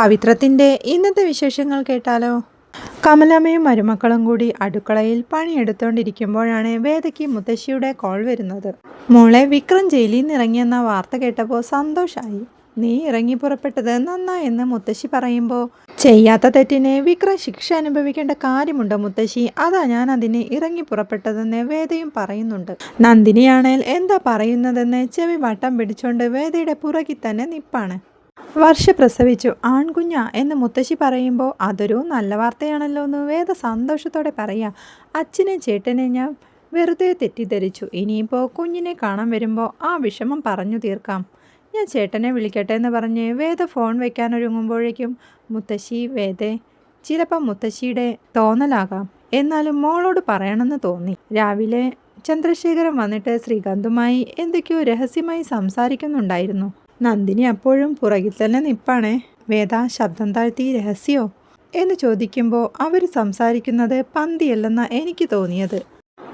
പവിത്രത്തിന്റെ ഇന്നത്തെ വിശേഷങ്ങൾ കേട്ടാലോ? കമലമ്മയും മരുമക്കളും കൂടി അടുക്കളയിൽ പണിയെടുത്തുകൊണ്ടിരിക്കുമ്പോഴാണ് വേദയ്ക്ക് മുത്തശ്ശിയുടെ കോൾ വരുന്നത്. മോളെ വിക്രം ജയിലിൽ നിന്ന് ഇറങ്ങിയെന്ന വാർത്ത കേട്ടപ്പോൾ സന്തോഷമായി നീ ഇറങ്ങി പുറപ്പെട്ടത് നന്നായെന്ന് മുത്തശ്ശി പറയുമ്പോൾ ചെയ്യാത്ത തെറ്റിനെ വിക്രം ശിക്ഷ അനുഭവിക്കേണ്ട കാര്യമുണ്ടോ മുത്തശ്ശി? അതാ ഞാൻ അതിന് ഇറങ്ങി പുറപ്പെട്ടതെന്ന് വേദയും പറയുന്നുണ്ട്. നന്ദിനിയാണേൽ എന്താ പറയുന്നതെന്ന് ചെവി വട്ടം പിടിച്ചുകൊണ്ട് വേദയുടെ പുറകിൽ തന്നെ നിപ്പാണ്. വർഷ പ്രസവിച്ചു. ആൺകുഞ്ഞ എന്ന് മുത്തശ്ശി പറയുമ്പോൾ അതൊരു നല്ല വാർത്തയാണല്ലോ എന്ന് വേദ സന്തോഷത്തോടെ പറയാം. അച്ഛനെ ചേട്ടനെ ഞാൻ വെറുതെ തെറ്റിദ്ധരിച്ചു. ഇനിയിപ്പോൾ കുഞ്ഞിനെ കാണാൻ വരുമ്പോൾ ആ വിഷമം പറഞ്ഞു തീർക്കാം. ഞാൻ ചേട്ടനെ വിളിക്കട്ടെ എന്ന് പറഞ്ഞ് വേദ ഫോൺ വയ്ക്കാനൊരുങ്ങുമ്പോഴേക്കും മുത്തശ്ശി വേദേ ചിലപ്പോൾ മുത്തശ്ശിയുടെ തോന്നലാകാം. എന്നാലും മോളോട് പറയണമെന്ന് തോന്നി. രാവിലെ ചന്ദ്രശേഖരൻ വന്നിട്ട് ശ്രീകാന്തുമായി എന്തൊക്കെയോ രഹസ്യമായി സംസാരിക്കുന്നുണ്ടായിരുന്നു. നന്ദിനി അപ്പോഴും പുറകിൽ തന്നെ നിപ്പാണേ. വേദ ശബ്ദം താഴ്ത്തി രഹസ്യോ? എന്ന് ചോദിക്കുമ്പോൾ അവർ സംസാരിക്കുന്നത് പന്തിയല്ലെന്ന എനിക്ക് തോന്നിയത്.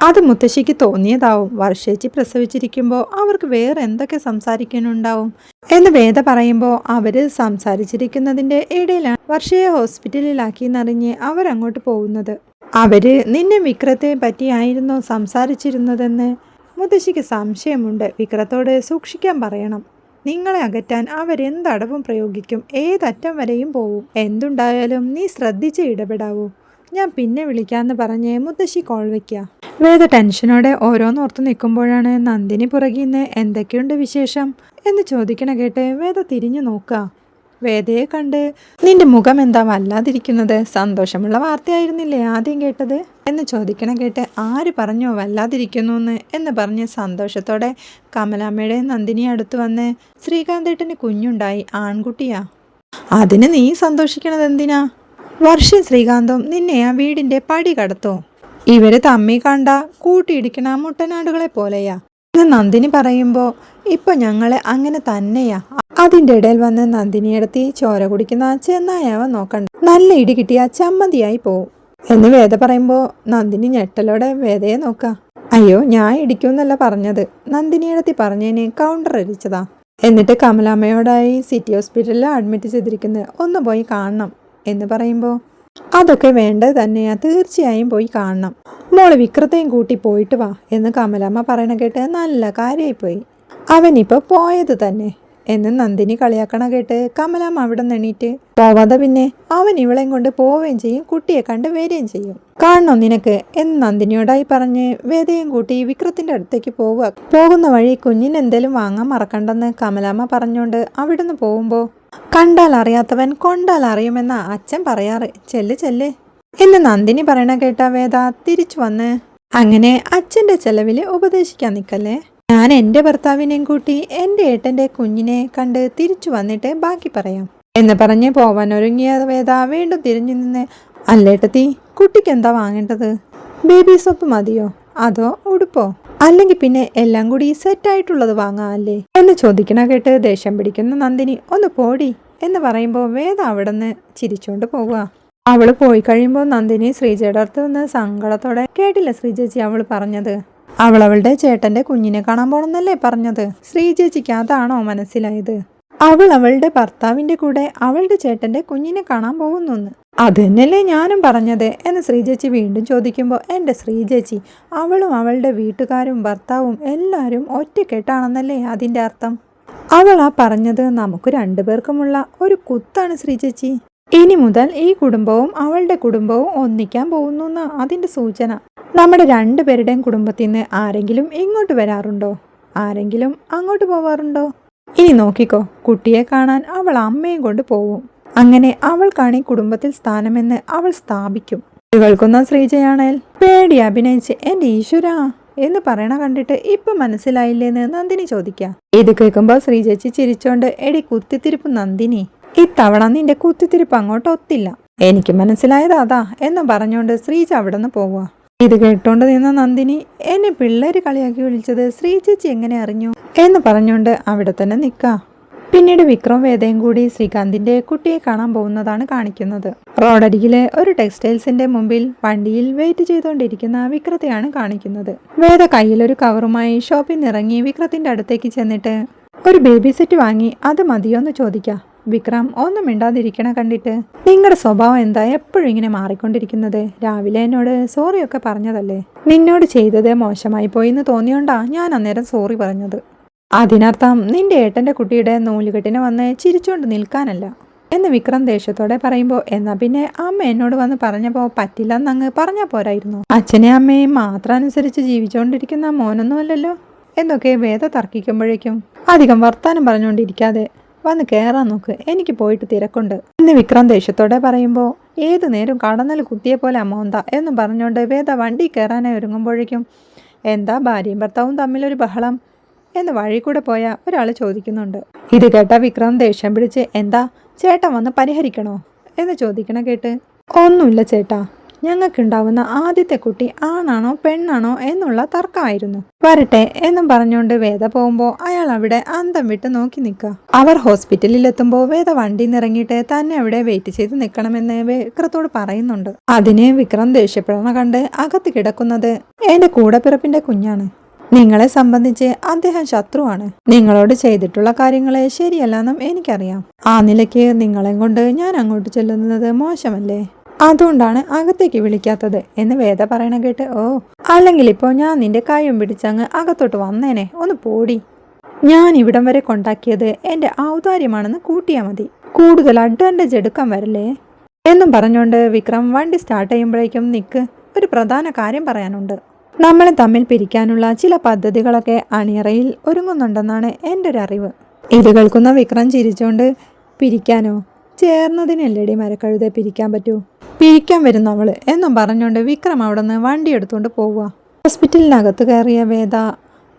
അത് മുത്തശ്ശിക്ക് തോന്നിയതാവും. വർഷേച്ചി പ്രസവിച്ചിരിക്കുമ്പോൾ അവർക്ക് വേറെ എന്തൊക്കെ സംസാരിക്കാനുണ്ടാവും? എന്ന് വേദ പറയുമ്പോൾ അവർ സംസാരിച്ചിരിക്കുന്നതിന്റെ ഇടയിലാണ് വർഷയെ ഹോസ്പിറ്റലിലാക്കി എന്നറിഞ്ഞ് അവരങ്ങോട്ട് പോകുന്നത്. അവർ നിന്നെ വിക്രത്തെ പറ്റിയായിരുന്നോ സംസാരിച്ചിരുന്നതെന്ന് മുത്തശ്ശിക്ക് സംശയമുണ്ട്. വിക്രത്തോട് സൂക്ഷിക്കാൻ പറയണം. നിങ്ങളെ അകറ്റാൻ അവരെന്തടവും പ്രയോഗിക്കും? ഏതറ്റം വരെയും പോവും. എന്തുണ്ടായാലും നീ ശ്രദ്ധിച്ച് ഇടപെടാവൂ. ഞാൻ പിന്നെ വിളിക്കാമെന്ന് പറഞ്ഞ് മുത്തശ്ശി കോൾ വയ്ക്കുക വേദ ടെൻഷനോടെ ഓരോന്നോർത്ത് നിൽക്കുമ്പോഴാണ് നന്ദിനി പുറകിന്ന് എന്തൊക്കെയുണ്ട് വിശേഷം? എന്ന് ചോദിക്കണ കേട്ട് വേദ തിരിഞ്ഞു നോക്കുക വേദയെ കണ്ട് നിന്റെ മുഖം എന്താ വല്ലാതിരിക്കുന്നത്? സന്തോഷമുള്ള വാർത്തയായിരുന്നില്ലേ ആദ്യം കേട്ടത്? എന്ന് ചോദിക്കണ കേട്ട് ആര് പറഞ്ഞോ വല്ലാതിരിക്കുന്നു എന്ന് എന്ന് പറഞ്ഞ് സന്തോഷത്തോടെ കമലാമ്മയുടെ നന്ദിനി അടുത്ത് വന്ന് ശ്രീകാന്തേട്ടന് കുഞ്ഞുണ്ടായി ആൺകുട്ടിയാ. അതിന് നീ സന്തോഷിക്കണത് എന്തിനാ? വർഷം ശ്രീകാന്തം നിന്നെ ആ വീടിന്റെ പടി കടത്തോ. ഇവർ തമ്മി കണ്ട കൂട്ടിയിടിക്കണ മുട്ടനാടുകളെ പോലെയാ. നന്ദിനി പറയുമ്പോൾ ഇപ്പൊ ഞങ്ങളെ അങ്ങനെ തന്നെയാ. അതിന്റെ ഇടയിൽ വന്ന് നന്ദിനിയെടുത്തി ചോര കുടിക്കുന്ന ചെന്നായവ നോക്കണ്ട. നല്ല ഇടി കിട്ടിയ ചമ്മന്തിയായി പോവും. എന്ന് വേദ പറയുമ്പോൾ നന്ദിനി ഞെട്ടലോടെ വേദയെ നോക്ക. അയ്യോ ഞാൻ ഇടിക്കുമെന്നല്ല പറഞ്ഞത്. നന്ദിനിയെടുത്തി പറഞ്ഞതിന് കൗണ്ടർ അടിച്ചതാ എന്നിട്ട് കമലാമ്മയോടായി സിറ്റി ഹോസ്പിറ്റലിൽ അഡ്മിറ്റ് ചെയ്തിരിക്കുന്നത് ഒന്ന് പോയി കാണണം. എന്ന് പറയുമ്പോൾ അതൊക്കെ വേണ്ടത് തന്നെയാ. തീർച്ചയായും പോയി കാണണം. മോൾ വിക്രത്തെയും കൂട്ടി പോയിട്ട് വാ എന്ന് കമലമ്മ പറയണ കേട്ട് നല്ല കാര്യമായി പോയി അവനിപ്പോൾ പോയത് തന്നെ. എന്ന് നന്ദിനി കളിയാക്കണ കേട്ട് കമലാമ്മ അവിടെ നിന്ന് എണീറ്റ് പോവാതെ പിന്നെ അവൻ ഇവളെയും കൊണ്ട് പോവുകയും ചെയ്യും കുട്ടിയെ കണ്ട് വരികയും ചെയ്യും. കാണണോ നിനക്ക്? എന്ന് നന്ദിനിയോടായി പറഞ്ഞ് വേദയും കൂട്ടി വിക്രത്തിന്റെ അടുത്തേക്ക് പോവുക. പോകുന്ന വഴി കുഞ്ഞിന് എന്തേലും വാങ്ങാൻ മറക്കണ്ടെന്ന് കമലാമ്മ പറഞ്ഞുകൊണ്ട് അവിടുന്ന് പോകുമ്പോൾ കണ്ടാൽ അറിയാത്തവൻ കൊണ്ടാൽ അറിയുമെന്ന അച്ഛൻ പറയാറ്. ചെല്ല് ചെല്ല്. എന്ന് നന്ദിനി പറയണ കേട്ടാ വേദ തിരിച്ചു വന്ന്. അങ്ങനെ അച്ഛന്റെ ചെലവിൽ ഉപദേശിക്കാൻ നിൽക്കല്ലേ ഞാൻ എന്റെ ഭർത്താവിനെയും കൂട്ടി എന്റെ ഏട്ടന്റെ കുഞ്ഞിനെ കണ്ട് തിരിച്ചു വന്നിട്ട് ബാക്കി പറയാം. എന്ന് പറഞ്ഞ് പോവാൻ ഒരുങ്ങിയ വേദ വീണ്ടും തിരിഞ്ഞു നിന്ന് അല്ലേട്ടത്തി കുട്ടിക്ക് എന്താ വാങ്ങേണ്ടത്? ബേബി സോപ്പ് മതിയോ? അതോ ഉടുപ്പോ? അല്ലെങ്കിൽ പിന്നെ എല്ലാം കൂടി സെറ്റ് ആയിട്ടുള്ളത് വാങ്ങാല്ലേ? എന്ന് ചോദിക്കണ കേട്ട് ദേഷ്യം പിടിക്കുന്ന നന്ദിനി ഒന്ന് പോടി. എന്ന് പറയുമ്പോൾ വേദ അവിടെ നിന്ന് ചിരിച്ചുകൊണ്ട് പോവുക. അവൾ പോയി കഴിയുമ്പോൾ നന്ദിനി ശ്രീജയുടെ അടുത്ത് നിന്ന് സങ്കടത്തോടെ കേട്ടില്ല ശ്രീജേച്ചി അവൾ പറഞ്ഞത്? അവൾ അവളുടെ ചേട്ടന്റെ കുഞ്ഞിനെ കാണാൻ പോണെന്നല്ലേ പറഞ്ഞത്? ശ്രീജേച്ചിക്ക് അതാണോ മനസ്സിലായത്? അവൾ അവളുടെ ഭർത്താവിന്റെ കൂടെ അവളുടെ ചേട്ടന്റെ കുഞ്ഞിനെ കാണാൻ പോകുന്നു അത് തന്നെയല്ലേ ഞാനും പറഞ്ഞത്? എന്ന് ശ്രീജേച്ചി വീണ്ടും ചോദിക്കുമ്പോൾ എന്റെ ശ്രീജേച്ചി അവളും അവളുടെ വീട്ടുകാരും ഭർത്താവും എല്ലാവരും ഒറ്റക്കെട്ടാണെന്നല്ലേ അതിന്റെ അർത്ഥം? അവൾ ആ പറഞ്ഞത് നമുക്ക് രണ്ടുപേർക്കുമുള്ള ഒരു കുത്താണ് ശ്രീജേച്ചി. ഇനി മുതൽ ഈ കുടുംബവും അവളുടെ കുടുംബവും ഒന്നിക്കാൻ പോകുന്നു അതിന്റെ സൂചന. നമ്മുടെ രണ്ടുപേരുടെയും കുടുംബത്തിൽ നിന്ന് ആരെങ്കിലും ഇങ്ങോട്ട് വരാറുണ്ടോ? ആരെങ്കിലും അങ്ങോട്ട് പോവാറുണ്ടോ? ഇനി നോക്കിക്കോ കുട്ടിയെ കാണാൻ അവൾ അമ്മയും കൊണ്ട് പോവും. അങ്ങനെ അവൾക്കാണ് ഈ കുടുംബത്തിൽ സ്ഥാനമെന്ന് അവൾ സ്ഥാപിക്കും. കേൾക്കുന്ന ശ്രീജയാണേൽ. പേടി അഭിനയിച്ച് എന്റെ ഈശ്വരാ എന്ന് പറയണ കണ്ടിട്ട് ഇപ്പൊ മനസ്സിലായില്ലേന്ന് നന്ദിനി ചോദിക്കാം. ഇത് കേൾക്കുമ്പോൾ ശ്രീചേച്ചി ചിരിച്ചോണ്ട് എടി കുത്തിത്തിരിപ്പ് നന്ദിനി. ഇത്തവണ നിന്റെ കുത്തിത്തിരിപ്പ് അങ്ങോട്ട് ഒത്തില്ല. എനിക്ക് മനസ്സിലായത് അതാ എന്ന് പറഞ്ഞുകൊണ്ട് ശ്രീജ അവിടെ നിന്ന് പോവുക. ഇത് കേട്ടോണ്ട് നിന്ന നന്ദിനി എന്നെ പിള്ളേര് കളിയാക്കി വിളിച്ചത് ശ്രീചേച്ചി എങ്ങനെ അറിഞ്ഞു? എന്ന് പറഞ്ഞുകൊണ്ട് അവിടെ തന്നെ നിൽക്കാം പിന്നീട് വിക്രം വേദയും കൂടി ശ്രീകാന്തിന്റെ കുട്ടിയെ കാണാൻ പോകുന്നതാണ് കാണിക്കുന്നത്. റോഡരികിലെ ഒരു ടെക്സ്റ്റൈൽസിന്റെ മുമ്പിൽ വണ്ടിയിൽ വെയിറ്റ് ചെയ്തുകൊണ്ടിരിക്കുന്ന വിക്രത്തെയാണ് കാണിക്കുന്നത്. വേദ കയ്യിലൊരു കവറുമായി ഷോപ്പിൽ നിന്ന് ഇറങ്ങി വിക്രത്തിന്റെ അടുത്തേക്ക് ചെന്നിട്ട് ഒരു ബേബി സെറ്റ് വാങ്ങി അത് മതിയോ എന്ന് ചോദിക്കാം. വിക്രം ഒന്നും മിണ്ടാതിരിക്കണ കണ്ടിട്ട്. നിങ്ങളുടെ സ്വഭാവം എന്താ? എപ്പോഴും ഇങ്ങനെ മാറിക്കൊണ്ടിരിക്കുന്നത്? രാവിലെ എന്നോട് സോറിയൊക്കെ പറഞ്ഞതല്ലേ? നിന്നോട് ചെയ്തത് മോശമായി പോയി എന്ന് തോന്നിയോണ്ടാ ഞാൻ അന്നേരം സോറി പറഞ്ഞത്. അതിനർത്ഥം നിന്റെ ഏട്ടന്റെ കുട്ടിയുടെ നൂലുകെട്ടിനെ വന്ന് ചിരിച്ചുകൊണ്ട് നിൽക്കാനല്ല. എന്ന് വിക്രം ദേഷ്യത്തോടെ പറയുമ്പോൾ എന്നാ പിന്നെ അമ്മ എന്നോട് വന്ന് പറഞ്ഞപ്പോൾ പറ്റില്ലെന്നങ്ങ് പറഞ്ഞാൽ പോരായിരുന്നു. അച്ഛനെ അമ്മയും മാത്രം അനുസരിച്ച് ജീവിച്ചുകൊണ്ടിരിക്കുന്ന മോനൊന്നുമല്ലല്ലോ എന്നൊക്കെ വേദ തർക്കിക്കുമ്പോഴേക്കും അധികം വർത്താനം പറഞ്ഞുകൊണ്ടിരിക്കാതെ വന്ന് കയറാൻ നോക്ക്. എനിക്ക് പോയിട്ട് തിരക്കുണ്ട്. എന്ന് വിക്രം ദേഷ്യത്തോടെ പറയുമ്പോൾ ഏതു നേരം കടന്നൽ കുത്തിയ പോലെ അമോന്ത? എന്ന് പറഞ്ഞുകൊണ്ട് വേദ വണ്ടി കയറാനായി ഒരുങ്ങുമ്പോഴേക്കും എന്താ ഭാര്യയും ഭർത്താവും തമ്മിലൊരു ബഹളം? എന്ന് വഴി കൂടെ പോയ ഒരാൾ ചോദിക്കുന്നുണ്ട്. ഇത് കേട്ട വിക്രം ദേഷ്യം പിടിച്ച് എന്താ? ചേട്ടൻ വന്ന് പരിഹരിക്കണോ? എന്ന് ചോദിക്കണ കേട്ട് ഒന്നുമില്ല ചേട്ടാ. ഞങ്ങൾക്കുണ്ടാവുന്ന ആദ്യത്തെ കുട്ടി ആണാണോ പെണ്ണാണോ എന്നുള്ള തർക്കമായിരുന്നു. വരട്ടെ എന്നും പറഞ്ഞുകൊണ്ട് വേദ പോകുമ്പോൾ അയാൾ അവിടെ അന്തം വിട്ട് നോക്കി നിൽക്കുക. അവർ ഹോസ്പിറ്റലിൽ എത്തുമ്പോൾ വേദ വണ്ടി നിറങ്ങിയിട്ട് തന്നെ അവിടെ വെയിറ്റ് ചെയ്ത് നിൽക്കണമെന്ന് വിക്രത്തോട് പറയുന്നുണ്ട്. അതിനെ വിക്രം ദേഷ്യപ്പെടണ കണ്ട് അകത്ത് കിടക്കുന്നത് എന്റെ കൂടപ്പിറപ്പിന്റെ കുഞ്ഞാണ്. നിങ്ങളെ സംബന്ധിച്ച് അദ്ദേഹം ശത്രുവാണ്. നിങ്ങളോട് ചെയ്തിട്ടുള്ള കാര്യങ്ങളെ ശരിയല്ലെന്നും എനിക്കറിയാം. ആ നിലയ്ക്ക് നിങ്ങളെ കൊണ്ട് ഞാൻ അങ്ങോട്ട് ചെല്ലുന്നത് മോശമല്ലേ? അതുകൊണ്ടാണ് അകത്തേക്ക് വിളിക്കാത്തത് എന്ന് വേദ പറയണ കേട്ട് ഓ അല്ലെങ്കിൽ ഇപ്പോൾ ഞാൻ നിന്റെ കായും പിടിച്ചങ്ങ് അകത്തോട്ട് വന്നേനെ. ഒന്ന് പോടി. ഞാൻ ഇവിടം വരെ കൊണ്ടാക്കിയത് എന്റെ ഔദാര്യമാണെന്ന് കൂട്ടിയാൽ മതി. കൂടുതൽ അഡ്വാന്റേജ് എടുക്കാൻ വരല്ലേ? എന്നും പറഞ്ഞുകൊണ്ട് വിക്രം വണ്ടി സ്റ്റാർട്ട് ചെയ്യുമ്പോഴേക്കും നിക്ക് ഒരു പ്രധാന കാര്യം പറയാനുണ്ട്. നമ്മളെ തമ്മിൽ പിരിക്കാനുള്ള ചില പദ്ധതികളൊക്കെ അണിയറയിൽ ഒരുങ്ങുന്നുണ്ടെന്നാണ് എന്റെ ഒരു അറിവ്. ഇത് കേൾക്കുന്ന വിക്രം ചിരിച്ചുകൊണ്ട് പിരിക്കാനോ? ചേർന്നതിനല്ലേടി മരക്കഴുതെ പിരിക്കാൻ പറ്റൂ. പിരിക്കാൻ വരുന്ന അവൾ എന്നും പറഞ്ഞുകൊണ്ട് വിക്രം അവിടെ നിന്ന് വണ്ടി എടുത്തുകൊണ്ട് പോവുക. ഹോസ്പിറ്റലിനകത്ത് കയറിയ വേദ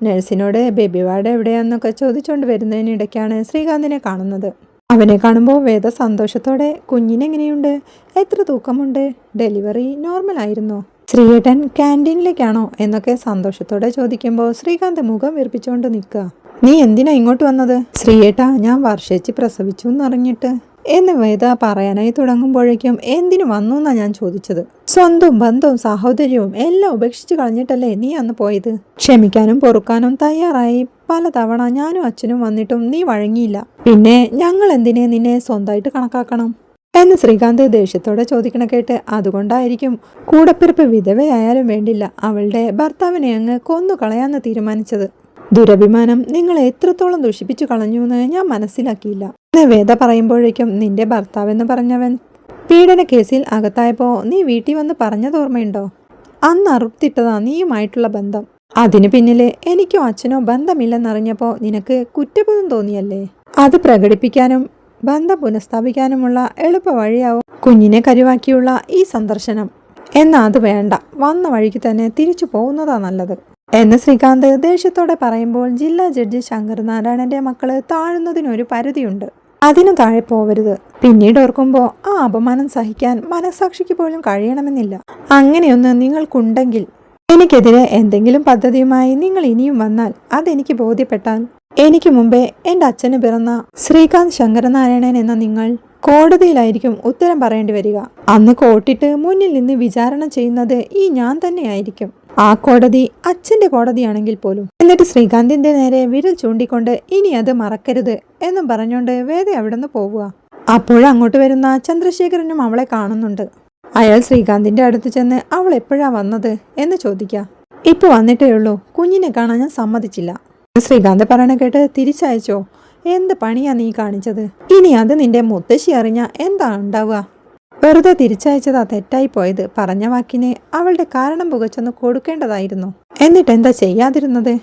നഴ്സിനോട് ബേബി വാർഡ് എവിടെയാണെന്നൊക്കെ ചോദിച്ചുകൊണ്ട് വരുന്നതിനിടയ്ക്കാണ് ശ്രീകാന്തിനെ കാണുന്നത്. അവനെ കാണുമ്പോൾ വേദ സന്തോഷത്തോടെ കുഞ്ഞിനെങ്ങനെയുണ്ട്? എത്ര തൂക്കമുണ്ട്? ഡെലിവറി നോർമൽ ആയിരുന്നോ ശ്രീയേട്ടൻ ക്യാന്റീനിലേക്കാണോ എന്നൊക്കെ സന്തോഷത്തോടെ ചോദിക്കുമ്പോൾ ശ്രീകാന്ത് മുഖം വീർപ്പിച്ചുകൊണ്ട് നിൽക്കുക. നീ എന്തിനാ ഇങ്ങോട്ട് വന്നത്? ശ്രീയേട്ടാ ഞാൻ വർഷേച്ച് പ്രസവിച്ചു എന്നറിഞ്ഞിട്ട് എന്ന് വേദ പറയാനായി തുടങ്ങുമ്പോഴേക്കും എന്തിനു വന്നു എന്നാ ഞാൻ ചോദിച്ചത്. സ്വന്തം ബന്ധവും സഹോദര്യവും എല്ലാം ഉപേക്ഷിച്ച് കളഞ്ഞിട്ടല്ലേ നീ അന്ന് പോയത്? ക്ഷമിക്കാനും പൊറുക്കാനും തയ്യാറായി. പലതവണ ഞാനും അച്ഛനും വന്നിട്ടും നീ വഴങ്ങിയില്ല. പിന്നെ ഞങ്ങൾ എന്തിനെ നിന്നെ സ്വന്തമായിട്ട് കണക്കാക്കണം? എന്ന് ശ്രീകാന്ത് ദേഷ്യത്തോടെ ചോദിക്കണ കേട്ട് അതുകൊണ്ടായിരിക്കും കൂടപ്പിറപ്പ് വിധവയായാലും വേണ്ടില്ല അവളുടെ ഭർത്താവിനെ അങ്ങ് കൊന്നു കളയാന്ന് തീരുമാനിച്ചത്. ദുരഭിമാനം നിങ്ങളെ എത്രത്തോളം ദുഷിപ്പിച്ചു കളഞ്ഞു എന്ന് ഞാൻ മനസ്സിലാക്കിയില്ല. വേദ പറയുമ്പോഴേക്കും നിന്റെ ഭർത്താവെന്ന് പറഞ്ഞവൻ പീഡന കേസിൽ അകത്തായപ്പോ നീ വീട്ടിൽ വന്ന് പറഞ്ഞത് ഓർമ്മയുണ്ടോ? അന്ന് അറുത്തിട്ടതാ നീയുമായിട്ടുള്ള ബന്ധം. അതിന് പിന്നിലെ എനിക്കോ അച്ഛനോ ബന്ധമില്ലെന്നറിഞ്ഞപ്പോൾ നിനക്ക് കുറ്റബോധം തോന്നിയല്ലേ? അത് പ്രകടിപ്പിക്കാനും ബന്ധം പുനഃസ്ഥാപിക്കാനുമുള്ള എളുപ്പ വഴിയാവും കുഞ്ഞിനെ കരുവാക്കിയുള്ള ഈ സന്ദർശനം. എന്നാ അത് വേണ്ട. വന്ന വഴിക്ക് തന്നെ തിരിച്ചു പോകുന്നതാ നല്ലത്. എന്ന് ശ്രീകാന്ത് ദേഷ്യത്തോടെ പറയുമ്പോൾ ജില്ലാ ജഡ്ജി ശങ്കർ നാരായണന്റെ മക്കൾ താഴുന്നതിനൊരു പരിധിയുണ്ട്. അതിനു താഴെ പോവരുത്. പിന്നീട് ഓർക്കുമ്പോൾ ആ അപമാനം സഹിക്കാൻ മനസാക്ഷിക്ക് പോലും കഴിയണമെന്നില്ല. അങ്ങനെയൊന്ന് നിങ്ങൾക്കുണ്ടെങ്കിൽ എനിക്കെതിരെ എന്തെങ്കിലും പദ്ധതിയുമായി നിങ്ങൾ ഇനിയും വന്നാൽ അതെനിക്ക് ബോധ്യപ്പെട്ടാൽ എനിക്ക് മുമ്പേ എന്റെ അച്ഛന് പിറന്ന ശ്രീകാന്ത് ശങ്കരനാരായണൻ എന്ന നിങ്ങൾ കോടതിയിലായിരിക്കും ഉത്തരം പറയേണ്ടി വരിക. അന്ന് കോട്ടിട്ട് മുന്നിൽ നിന്ന് വിചാരണ ചെയ്യുന്നത് ഈ ഞാൻ തന്നെയായിരിക്കും. ആ കോടതി അച്ഛന്റെ കോടതിയാണെങ്കിൽ പോലും. എന്നിട്ട് ശ്രീകാന്തിന്റെ നേരെ വിരൽ ചൂണ്ടിക്കൊണ്ട് ഇനി അത് മറക്കരുത് എന്നും പറഞ്ഞുകൊണ്ട് വേദ അവിടെ നിന്ന് പോവുക അപ്പോഴങ്ങോട്ട് വരുന്ന ചന്ദ്രശേഖരനും അവളെ കാണുന്നുണ്ട്. അയാൾ ശ്രീകാന്തിന്റെ അടുത്ത് ചെന്ന് അവൾ എപ്പോഴാ വന്നത് എന്ന് ചോദിക്കുക. ഇപ്പൊ വന്നിട്ടേ ഉള്ളൂ. കുഞ്ഞിനെ കാണാൻ ഞാൻ സമ്മതിച്ചില്ല. ശ്രീകാന്ത് പറയണ കേട്ട് തിരിച്ചയച്ചോ? എന്ത് പണിയാ നീ കാണിച്ചത്? ഇനി അത് നിന്റെ മുത്തശ്ശി അറിഞ്ഞ എന്താ ഉണ്ടാവുക? വെറുതെ തിരിച്ചയച്ചതാ തെറ്റായി പോയത്. പറഞ്ഞ വാക്കിനെ അവളുടെ കാരണം പുകച്ചൊന്ന് കൊടുക്കേണ്ടതായിരുന്നു. എന്നിട്ട് എന്താ ചെയ്യാതിരുന്നത്?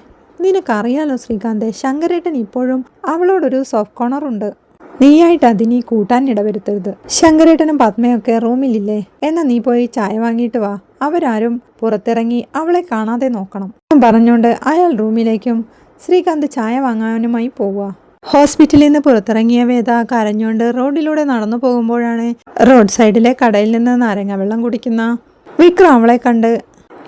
നിനക്കറിയാലോ ശ്രീകാന്ത് ശങ്കരേട്ടൻ ഇപ്പോഴും അവളോടൊരു സോഫ്റ്റ് കോണറുണ്ട് നീയായിട്ട് അതിനി കൂട്ടാൻ ഇടവരുത്തരുത്. ശങ്കരേട്ടനും പത്മയൊക്കെ റൂമിലില്ലേ? എന്നാ നീ പോയി ചായ വാങ്ങിയിട്ട് വാ. അവരാരും പുറത്തിറങ്ങി അവളെ കാണാതെ നോക്കണം. പറഞ്ഞുകൊണ്ട് അയാൾ റൂമിലേക്കും ശ്രീകാന്ത് ചായ വാങ്ങാനുമായി പോവുക. ഹോസ്പിറ്റലിൽ നിന്ന് പുറത്തിറങ്ങിയ വേദ കരഞ്ഞുകൊണ്ട് റോഡിലൂടെ നടന്നു പോകുമ്പോഴാണ് റോഡ് സൈഡിലെ കടയിൽ നിന്ന് നാരങ്ങ വെള്ളം കുടിക്കുന്ന. വിക്രം അവളെ കണ്ട്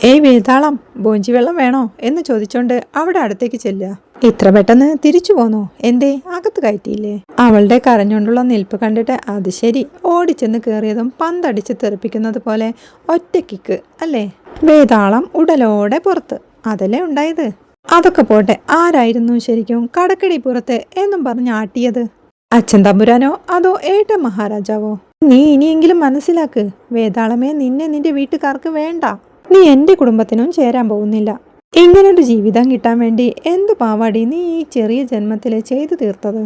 ഏയ് വേതാളം ബോഞ്ചി വെള്ളം വേണോ? എന്ന് ചോദിച്ചോണ്ട് അവിടെ അടുത്തേക്ക് ചെല്ലുക. ഇത്ര പെട്ടെന്ന് തിരിച്ചു പോന്നോ? എന്തേ അകത്ത് കയറ്റിയില്ലേ? അവളുടെ കരഞ്ഞുകൊണ്ടുള്ള നിൽപ്പ് കണ്ടിട്ട് അത് ശരി. ഓടിച്ചെന്ന് കയറിയതും പന്തടിച്ച് തെറിപ്പിക്കുന്നത് പോലെ ഒറ്റക്കിക്ക് അല്ലേ? വേതാളം ഉടലോടെ പുറത്ത്. അതല്ലേ ഉണ്ടായത്? അതൊക്കെ പോട്ടെ ആരായിരുന്നു ശരിക്കും കടക്കടി പുറത്ത് എന്നും പറഞ്ഞ് ആട്ടിയത്? അച്ഛൻ തമ്പുരാനോ അതോ ഏട്ട മഹാരാജാവോ? നീ ഇനിയെങ്കിലും മനസ്സിലാക്ക് വേതാളമേ നിന്നെ നിന്റെ വീട്ടുകാർക്ക് വേണ്ട. നീ എന്റെ കുടുംബത്തിനും ചേരാൻ പോകുന്നില്ല. ഇങ്ങനൊരു ജീവിതം കിട്ടാൻ വേണ്ടി എന്തു പാവാടി നീ ഈ ചെറിയ ജന്മത്തിൽ ചെയ്തു തീർത്തത്?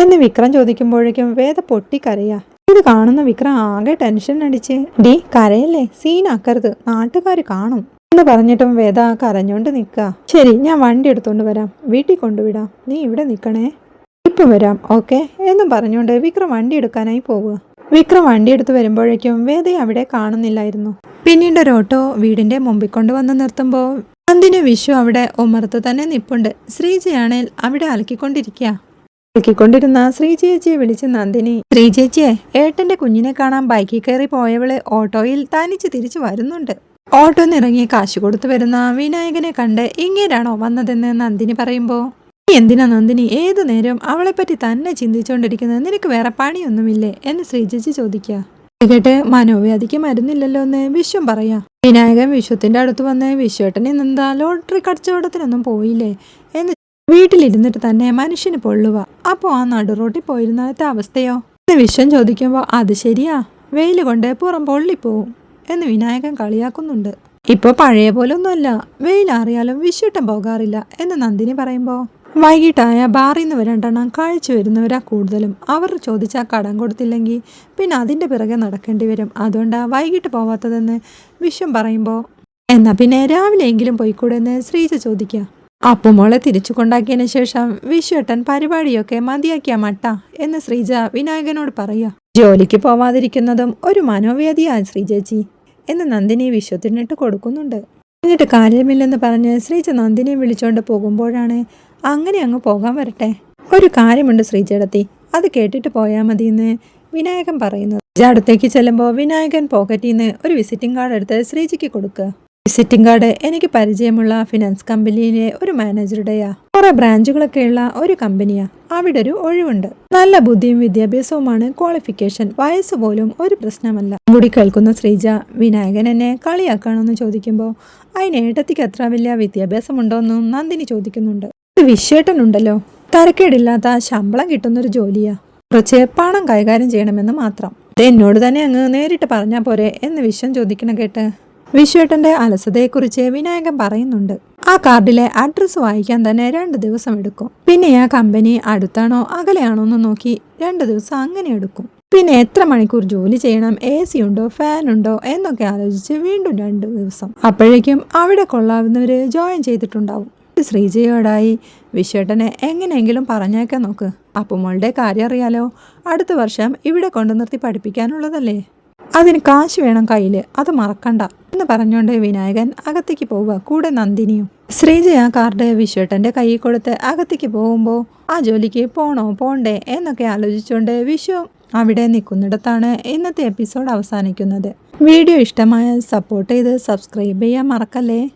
എന്ന് വിക്രം ചോദിക്കുമ്പോഴേക്കും വേദ പൊട്ടിക്കരയാ. ഇത് കാണുന്ന വിക്രം ആകെ ടെൻഷൻ അടിച്ച് ഡി കരയല്ലേ? സീനാക്കരുത് നാട്ടുകാർ കാണും. എന്ന് പറഞ്ഞിട്ടും വേദ കരഞ്ഞോണ്ട് നിൽക്കുക ശരി ഞാൻ വണ്ടി എടുത്തോണ്ട് വരാം. വീട്ടിൽ കൊണ്ടുവിടാം. നീ ഇവിടെ നിൽക്കണേ ഇപ്പം വരാം ഓക്കെ? എന്നും പറഞ്ഞുകൊണ്ട് വിക്രം വണ്ടി എടുക്കാനായി പോവുക. വിക്രം വണ്ടി എടുത്ത് വരുമ്പോഴേക്കും വേദയെ അവിടെ കാണുന്നില്ലായിരുന്നു. പിന്നീട് ഒരു ഓട്ടോ വീടിന്റെ മുമ്പിൽ കൊണ്ടുവന്ന് നിർത്തുമ്പോൾ നന്ദിനി വിഷു അവിടെ ഉമർത്ത് തന്നെ നിപ്പുണ്ട്. ശ്രീജയാണേൽ അവിടെ അലക്കിക്കൊണ്ടിരിക്കുക അലക്കിക്കൊണ്ടിരുന്ന ശ്രീചേച്ചിയെ വിളിച്ച് നന്ദിനി ശ്രീചേച്ചിയെ ഏട്ടന്റെ കുഞ്ഞിനെ കാണാൻ ബൈക്കിൽ കയറി പോയവൾ ഓട്ടോയിൽ തനിച്ച് തിരിച്ചു വരുന്നുണ്ട്. ഓട്ടോ നിറങ്ങി കാശ് കൊടുത്തു വരുന്ന വിനായകനെ കണ്ട് ഇങ്ങേരാണോ വന്നതെന്ന് നന്ദിനി പറയുമ്പോ നീ എന്തിനാ നന്ദിനി? ഏതു നേരം അവളെപ്പറ്റി തന്നെ ചിന്തിച്ചുകൊണ്ടിരിക്കുന്നത് നിനക്ക് വേറെ പണിയൊന്നുമില്ലേ? എന്ന് ശ്രീജിച്ച് ചോദിക്കുക കേട്ട് മനോവ്യാധിക്ക് മരുന്നില്ലല്ലോ എന്ന് വിശ്വം പറയാ. വിനായകൻ വിശ്വത്തിന്റെ അടുത്ത് വന്ന് വിശ്വേട്ടനെ എന്താ ലോട്ടറി കച്ചവടത്തിനൊന്നും പോയില്ലേ? എന്ന് വീട്ടിലിരുന്നിട്ട് തന്നെ മനുഷ്യന് പൊള്ളുക. അപ്പോൾ ആ നടുറോട്ടിൽ പോയിരുന്നാലത്തെ അവസ്ഥയോ? എന്ന് വിശ്വം ചോദിക്കുമ്പോൾ അത് ശരിയാ. വെയിൽ കൊണ്ട് പുറം പൊള്ളിപ്പോവും. എന്ന് വിനായകൻ കളിയാക്കുന്നുണ്ട്. ഇപ്പൊ പഴയ പോലെ പോലൊന്നുമല്ല. വെയിലാറിയാലും വിശ്വട്ടം പോകാറില്ല എന്ന് നന്ദിനി പറയുമ്പോൾ വൈകിട്ടായ ബാറിൽ നിന്ന് രണ്ടെണ്ണം കഴിച്ചു വരുന്നവരാ കൂടുതലും. അവർ ചോദിച്ചാൽ കടം കൊടുത്തില്ലെങ്കിൽ പിന്നെ അതിന്റെ പിറകെ നടക്കേണ്ടി വരും. അതുകൊണ്ടാ വൈകിട്ട് പോവാത്തതെന്ന് വിശ്വം പറയുമ്പോൾ എന്നാൽ പിന്നെ രാവിലെയെങ്കിലും പോയിക്കൂടെ എന്ന് ശ്രീജ ചോദിക്കുക അപ്പുമോളെ തിരിച്ചു കൊണ്ടാക്കിയതിന് ശേഷം വിശ്വട്ടൻ പരിപാടിയൊക്കെ മതിയാക്കിയ മട്ട എന്ന് ശ്രീജ വിനായകനോട് പറയുക ജോലിക്ക് പോവാതിരിക്കുന്നതും ഒരു മനോവ്യാധിയാണ് ശ്രീജേച്ചി. എന്ന് നന്ദിനി വിശ്വത്തിനിട്ട് കൊടുക്കുന്നുണ്ട്. എന്നിട്ട് കാര്യമില്ലെന്ന് പറഞ്ഞ് ശ്രീജ നന്ദിനിയെ വിളിച്ചുകൊണ്ട് പോകുമ്പോഴാണ് അങ്ങനെ അങ്ങ് പോകാൻ വരട്ടെ. ഒരു കാര്യമുണ്ട് ശ്രീജടത്തി. അത് കേട്ടിട്ട് പോയാൽ മതി എന്ന് വിനായകൻ പറയുന്നു. അടുത്തേക്ക് ചെല്ലുമ്പോൾ വിനായകൻ പോക്കറ്റിൽ നിന്ന് ഒരു വിസിറ്റിംഗ് കാർഡ് എടുത്ത് ശ്രീജിക്ക് കൊടുക്കുക വിസിറ്റിംഗ് കാർഡ് എനിക്ക് പരിചയമുള്ള ഫിനാൻസ് കമ്പനിയിലെ ഒരു മാനേജറുടെയാ. കുറെ ബ്രാഞ്ചുകളൊക്കെ ഉള്ള ഒരു കമ്പനിയാ. അവിടെ ഒരു ഒഴിവുണ്ട്. നല്ല ബുദ്ധിയും വിദ്യാഭ്യാസവുമാണ് ക്വാളിഫിക്കേഷൻ. വയസ്സ് പോലും ഒരു പ്രശ്നമല്ല. കൂടി കേൾക്കുന്ന ശ്രീജ വിനായകൻ എന്നെ കളിയാക്കണമെന്ന് ചോദിക്കുമ്പോൾ അതിന് ഏട്ടത്തിക്ക് എത്ര വലിയ വിദ്യാഭ്യാസമുണ്ടോയെന്നും നന്ദിനി ചോദിക്കുന്നുണ്ട്. ഇത് വിശ്വേട്ടനുണ്ടല്ലോ. തരക്കേടില്ലാത്ത ശമ്പളം കിട്ടുന്നൊരു ജോലിയാ. കുറച്ച് പണം കൈകാര്യം ചെയ്യണമെന്ന് മാത്രം. എന്നോട് തന്നെ അങ്ങ് നേരിട്ട് പറഞ്ഞാൽ പോരെ എന്ന് വിശ്വം ചോദിക്കണം കേട്ട് വിശ്വേട്ടന്റെ അലസതയെക്കുറിച്ച് വിനായകൻ പറയുന്നുണ്ട്. ആ കാർഡിലെ അഡ്രസ്സ് വായിക്കാൻ തന്നെ രണ്ട് ദിവസം എടുക്കും. പിന്നെ ആ കമ്പനി അടുത്താണോ അകലെയാണോ എന്ന് നോക്കി രണ്ട് ദിവസം അങ്ങനെ എടുക്കും. പിന്നെ എത്ര മണിക്കൂർ ജോലി ചെയ്യണം? എ സി ഉണ്ടോ? ഫാൻ ഉണ്ടോ? എന്നൊക്കെ ആലോചിച്ച് വീണ്ടും രണ്ട് ദിവസം. അപ്പോഴേക്കും അവിടെ കൊള്ളാവുന്നവര് ജോയിൻ ചെയ്തിട്ടുണ്ടാവും. ശ്രീജയോടായി. വിശ്വേട്ടനെ എങ്ങനെയെങ്കിലും പറഞ്ഞേക്കാൻ നോക്ക്. അപ്പുമോളുടെ കാര്യം അറിയാലോ. അടുത്ത വർഷം ഇവിടെ കൊണ്ടു നിർത്തി പഠിപ്പിക്കാനുള്ളതല്ലേ? അതിന് കാശ് വേണം കയ്യിൽ അത് മറക്കണ്ട. എന്ന് പറഞ്ഞുകൊണ്ട് വിനായകൻ അകത്തേക്ക് പോവുക. കൂടെ നന്ദിനിയും. ശ്രീജ ആ കാർഡ് വിശ്വേട്ടന്റെ കയ്യിൽ കൊടുത്ത് അകത്തേക്ക് പോകുമ്പോൾ ആ ജോലിക്ക് പോണോ? പോണ്ടേ? എന്നൊക്കെ ആലോചിച്ചുകൊണ്ട് വിശ്വ അവിടെ നിൽക്കുന്നിടത്താണ് ഇന്നത്തെ എപ്പിസോഡ് അവസാനിക്കുന്നത്. വീഡിയോ ഇഷ്ടമായാൽ സപ്പോർട്ട് ചെയ്ത് സബ്സ്ക്രൈബ് ചെയ്യാൻ മറക്കല്ലേ?